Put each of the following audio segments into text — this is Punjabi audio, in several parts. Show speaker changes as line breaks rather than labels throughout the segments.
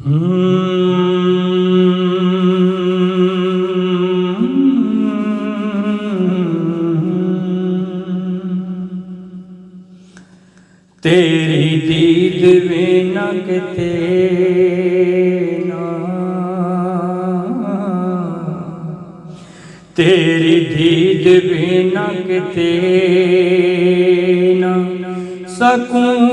ਤੇਰੀ ਦੀਦ ਵੇ ਨਾ ਕਿਤੇ ਨਾ। ਤੇਰੀ ਦੀਦ ਵੇ ਨਾ ਕਿਤੇ ਨਾ। ਸਕੂੰ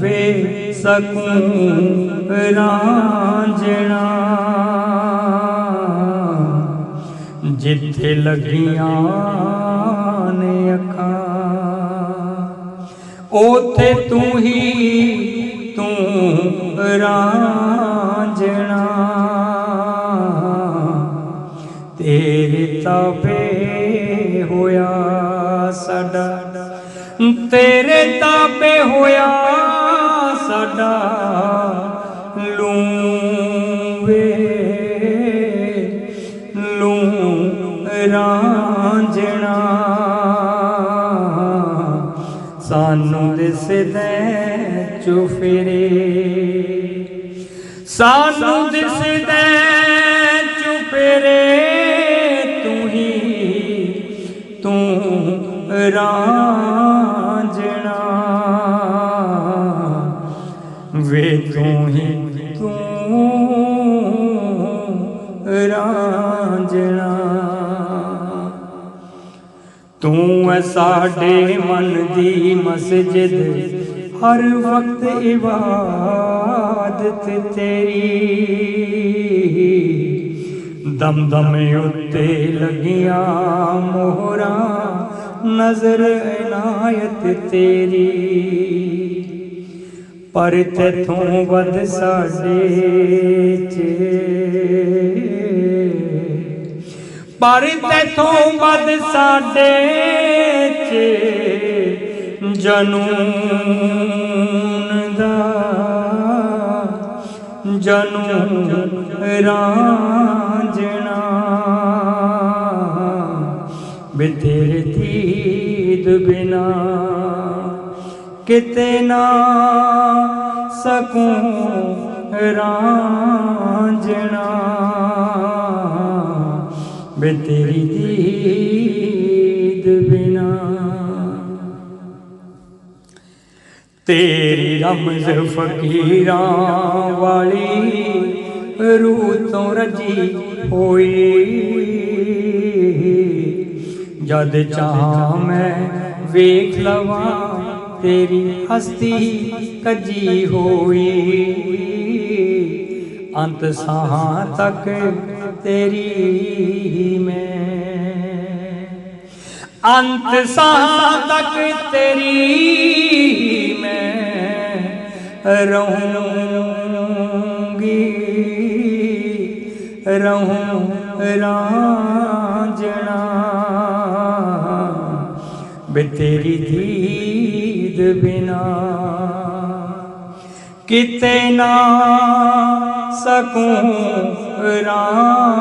ਵੇ ਸਕੂੰ ਰਾਂਝਣਾ ਜਿੱਥੇ ਲੱਗੀਆਂ ਨੇ ਅੱਖਾਂ, ਉਥੇ ਤੂੰ ਹੀ ਤੂੰ ਰਾਂਝਣਾ ਤੇਰੇ ਤਾਬੇ ਹੋਇਆ ਸਾਡਾ, ਤੇਰੇ ਤਾਬੇ ਰਾਂਝਣਾ ਸਾਨੂੰ ਦਿਸਦੇ ਚੁਫੇਰੇ ਸਾਨੂੰ ਦਿਸਦੇ ਚੁਫੇਰੇ ਤੂੰ ਹੀ ਤੂੰ ਰਾਂਝਣਾ ਤੂੰ ਐ ਸਾਡੇ ਮਨ ਦੀ ਮਸਜਿਦ, ਹਰ ਵਕਤ ਇਬਾਦਤ ਤੇਰੀ। ਦਮ ਦਮ ਉੱਤੇ ਲੱਗੀਆਂ ਮੋਹਰਾਂ, ਨਜ਼ਰ ਇਨਾਇਤ ਤੇਰੀ। ਪਰ ਤੇਥੋਂ ਵੱਧ ਸਾਡੇ ਚ ਪਰ ਤੇਥੋਂ ਵੱਧ ਸਾਡੇ ਚ ਜਨੂਨ ਦਾ। ਜਨੂਨ ਰਾਂਝਣਾ ਵੇ ਤੇਰੇ ਬਿਨਾ ਕਿਤੇ ਨਾ ਸਕੂੰ ਰਾਂਝਣਾ ਬੇ ਤੇਰੀ ਦੀਦ ਬਿਨਾ। ਤੇਰੀ ਰਮਜ਼ ਫਕੀਰਾਂ ਵਾਲੀ ਰੂਹ ਤੋਂ ਰਜੀ ਹੋਈ। ਜਦ ਚਾਹਾਂ ਮੈਂ ਵੇਖ ਲਵਾਂ, ਤੇਰੀ ਹਸਤੀ ਕੱਜੀ ਹੋਈ। ਅੰਤ ਸਾਹਾਂ ਤੱਕ ਤੇਰੀ ਮੈਂ। ਅੰਤ ਸਾਹਾਂ ਤੱਕ ਤੇਰੀ ਮੈਂ। ਰਹੂੰਗੀ, ਰਹੂੰ ਰਾਂਝਣਾ। ਬੇ ਤੇਰੀ ਦੀਦ ਬਿਨਾ। ਕਿਤੇ ਨਾ ਸਕੂੰ ਰਾਂਝਣਾ।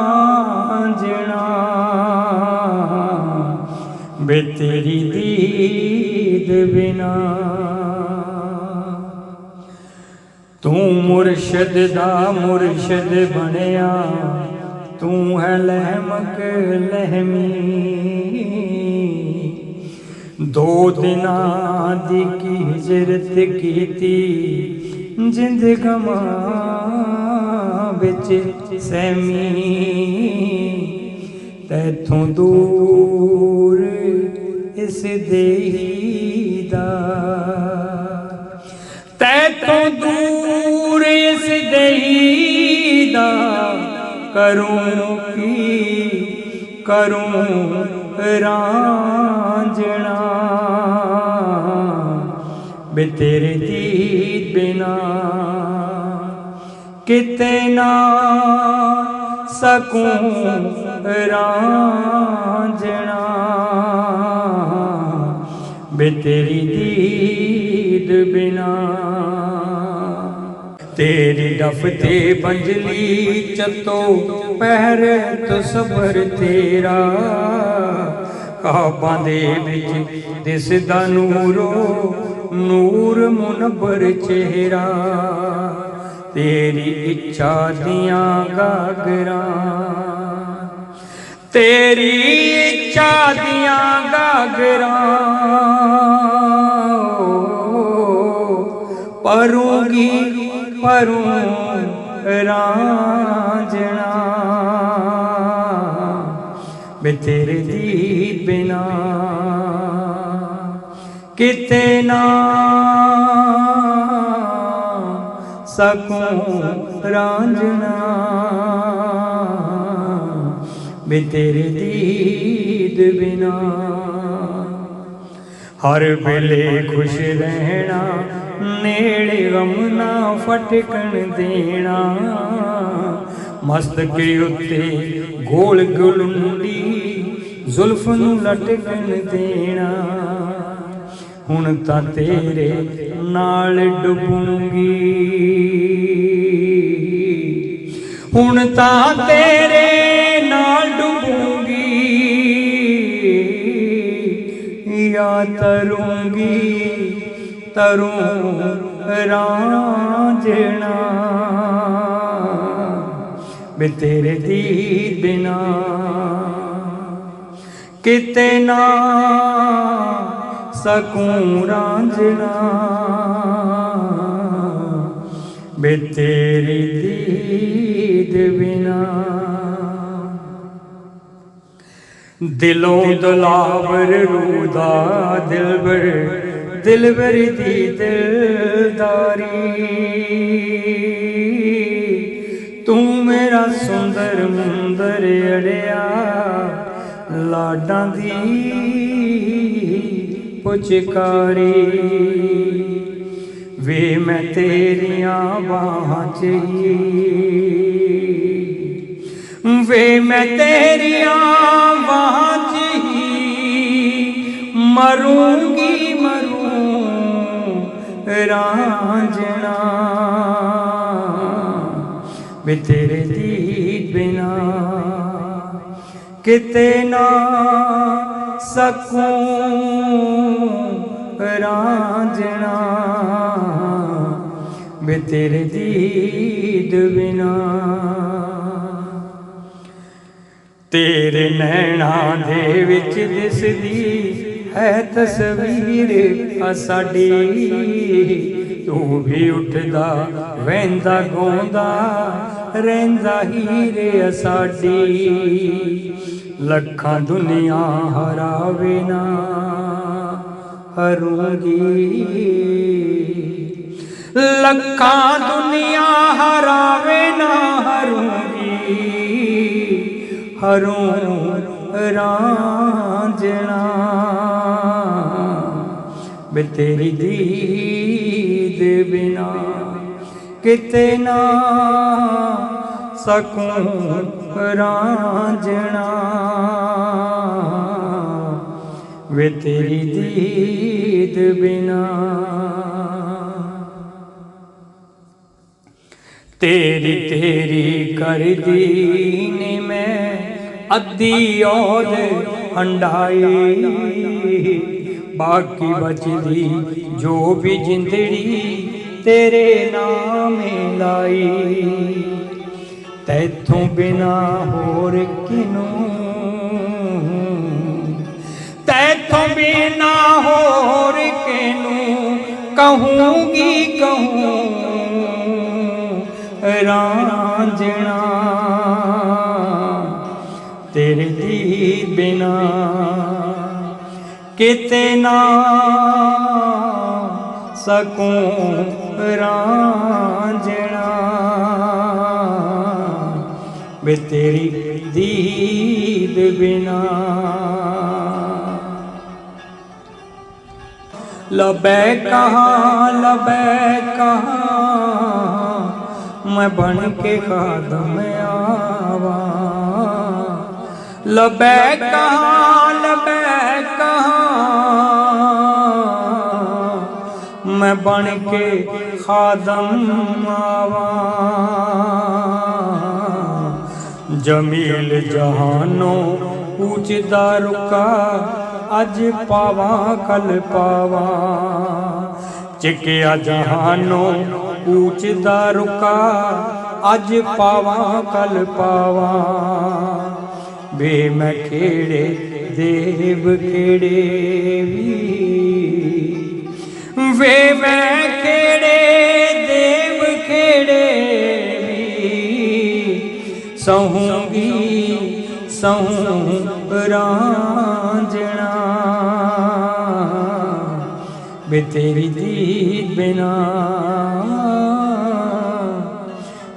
ਬੇ ਤੇਰੀ ਦੀਦ ਬਿਨਾ। ਤੂੰ ਮੁਰਸ਼ਦ ਦਾ ਮੁਰਸ਼ਦ ਬਣਿਆ। ਤੂੰ ਹੈ ਲਹਿਮਕ ਲਹਿਮੀ। ਦੋ ਦਿਨਾਂ ਦੀ ਕੀ ਹਿਜਰਤ ਕੀਤੀ। ਜਿੰਦ ਗਮਾ ਵਿੱਚ ਸਹਿਮੀ। ਤੈਥੋਂ ਦੂਰ ਇਸ ਦੇਹੀ ਦਾ। ਤੈਥੋਂ ਦੂਰ ਇਸ ਦੇਹੀ ਦਾ। ਕਰੂੰ ਕੀ? ਕਰੂੰ ਰਾਂਝਣਾ। ਬੇ ਤੇਰੇ ਦੀਦ ਬਿਨਾ ਕਿਤੇ ਨਾ ਸਕੂੰ ਰਾਂਝਣਾ। ਬੇ ਤੇਰੀ ਦੀਦ ਬਿਨਾ ਤੇਰੀ ਡਫ ਤੇ ਬੰਜਲੀ ਚਤੋ ਪਹਿਰ ਤੋ ਸਬਰ ਤੇਰਾ। ਕਾਬਾਂ ਦੇ ਵਿੱਚ ਦਿਸਦਾ ਨੂਰੋ ਨੂਰ ਮੁਨਬਰ ਚਿਹਰਾ, ਤੇਰੀ ਇੱਛਾ ਦੀਆਂ ਗਾਗਰਾਂ। ਤੇਰੀ ਇੱਛਾ ਦੀਆਂ ਗਾਗਰਾਂ। ਪਰੂਗੀ ਪਰੂ ਰਾਂਝਣਾ। ਵੇ ਤੇਰੇ ਦੀ ਬਿਨਾ ਕਿਤੇ ਨਾ ਸਕੂੰ ਰਾਂਝਣਾ। ਵੇ ਤੇਰੇ ਦੀਦ ਬਿਨਾ ਹਰ ਵੇਲੇ ਖੁਸ਼ ਰਹਿਣਾ, ਨੇੜੇ ਗਮ ਨਾ ਫਟਕਣ ਦੇਣਾ। ਮਸਤਕੇ ਉੱਤੇ ਗੋਲ ਗਲੁੰਡੀ ਜ਼ੁਲਫ ਨੂੰ ਲਟਕਣ ਦੇਣਾ। ਹੁਣ ਤਾਂ ਤੇਰੇ ਨਾਲ ਡੁੱਬੂਗੀ। ਹੁਣ ਤਾਂ ਤੇਰੇ ਨਾਲ ਡੁੱਬੂਗੀ। ਯਾ ਤਰੂੰਗੀ, ਤਰੂੰ ਰਾਂਝਣਾ ਵੇ ਤੇਰੇ ਦੀ ਬਿਨਾ ਕਿਤੇ ਨਾ ਸਕੂੰ ਰਾਂਝਣਾ। ਵੇ ਤੇਰੀ ਦੀਦ ਬਿਨਾ। ਦਿਲੋਂ ਦਲਾਵਰ ਰੂਦਾ ਦਿਲਬਰ ਦਿਲਬਰ ਦੀ ਦਿਲਦਾਰੀ। ਤੂੰ ਮੇਰਾ ਸੁੰਦਰ ਮੁੰਦਰ ਅੜਿਆ, ਲਾਡਾਂ ਦੀ ਪੁਚਕਾਰੀ। ਵੇ ਮੈਂ ਤੇਰੀਆਂ ਬਾਹਾਂ ਚ ਵੇ ਮੈਂ ਤੇਰੀਆਂ ਬਾਹਾਂ ਚ ਹੀ। ਮਰੂੰਗੀ, ਮਰੂੰ ਰਾਂਝਣਾ। ਵੇ ਤੇਰੇ ਦੀ ਬਿਨਾ ਕਿਤੇ ਨਾ ਸਕੂੰ। ਰਾਂਝਣਾ ਵੇ ਤੇਰੇ ਦੀਦ ਬਿਨਾ। ਤੇਰੇ ਨੈਣਾ ਦੇ ਵਿੱਚ ਦਿਸਦੀ ਹੈ ਤਸਵੀਰ, ਆ ਸਾਡੀ ਤੂੰ ਵੀ ਉੱਠਦਾ, ਵਹਿੰਦਾ, ਗਾਉਂਦਾ, ਰਹਿੰਦਾ ਹੀਰੇ, ਆ ਸਾਡੀ। ਲੱਖਾਂ ਦੁਨੀਆ ਹਰਾਵੇ ਨਾ। ਹਰੂੰਗੀ ਲੱਖਾਂ ਦੁਨੀਆ ਹਰਾਵੇ ਨਾ ਹਰੂੰਗੀ ਹਰੂੰ ਰਾਂਝਣਾ। ਬੇ ਤੇਰੀ ਦੀਦ ਬਿਨਾ ਕਿਤੇ ਨਾ ਸਕੂੰ ਰਾਂਝਣਾ। ਵੇ ਤੇਰੀ ਦੀਦ ਬਿਨਾ। ਤੇਰੀ ਤੇਰੀ ਕਰਦੀ ਨੇ ਮੈਂ ਅੱਧੀ ਔਦ ਹੰਡਾਈ। ਬਾਕੀ ਬਚਦੀ ਜੋ ਵੀ ਜਿੰਦੜੀ ਤੇਰੇ ਨਾਮੇ ਲਾਈ। ਤੈਥੋਂ ਬਿਨਾ ਹੋਰ ਕਿਨੂੰ ਕਹੂੰਗੀ ਕਹੂੰ ਰਾਂਝਣਾ ਤੇਰੇ ਦੀ ਬਿਨਾ ਕਿਤੇ ਨਾ ਸਕੂੰ ਰਾਂਝਣਾ ਵੇ ਤੇਰੀ ਦੀਦ ਬਿਨਾ ਲਬੈ ਕਹਾਂ ਲਬੈ ਕਹਾਂ, ਮੈਂ ਬਣ ਕੇ ਖਾਦਮ ਆਵਾ। ਲਬੈ ਕਹਾਂ ਲਬੈ ਕਹਾਂ, ਮੈਂ ਬਣ ਕੇ ਖਾਦਮ ਆਵਾ। ਜਮੀਲ ਜਹਾਨੋਂ ਉੱਚਦਾ ਰੁਕਾ ਅੱਜ ਪਾਵਾਂ, ਕਲ ਪਾਵਾਂ। ਚਿਕਿਆ ਜਹਾਨੋਂ ਕੂਚ ਦਾ ਰੁਕਾ। ਅੱਜ ਪਾਵਾਂ, ਕਲ ਪਾਵਾਂ। ਵੇ ਮੈਂ ਖੇੜੇ, ਦੇਵ ਖੇੜੇ ਵੀ। ਵੇ ਮੈਂ ਖੇੜੇ, ਦੇਵ ਖੇੜੇ ਵੀ। ਸਹੂੰਗੀ, ਸਹੂੰ ਰਾਂਝਣਾ تيري ديد بنا.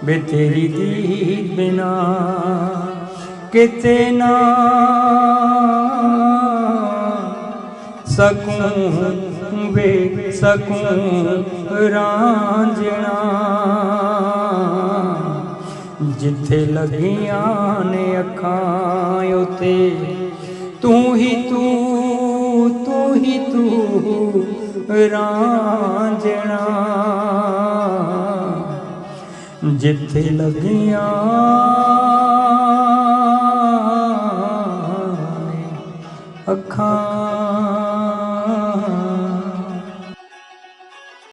بي تيري ديد بنا. ڪٿي سڪون سگون سڪون رانجڻ جٿي لڳيان نه اٿي تون هي تون ਹੀ ਤੂੰ ਤੂੰ ਹੀ ਰਾਂਝਣਾ ਜਿੱਥੇ ਲੱਗੀਆਂ ਅੱਖਾਂ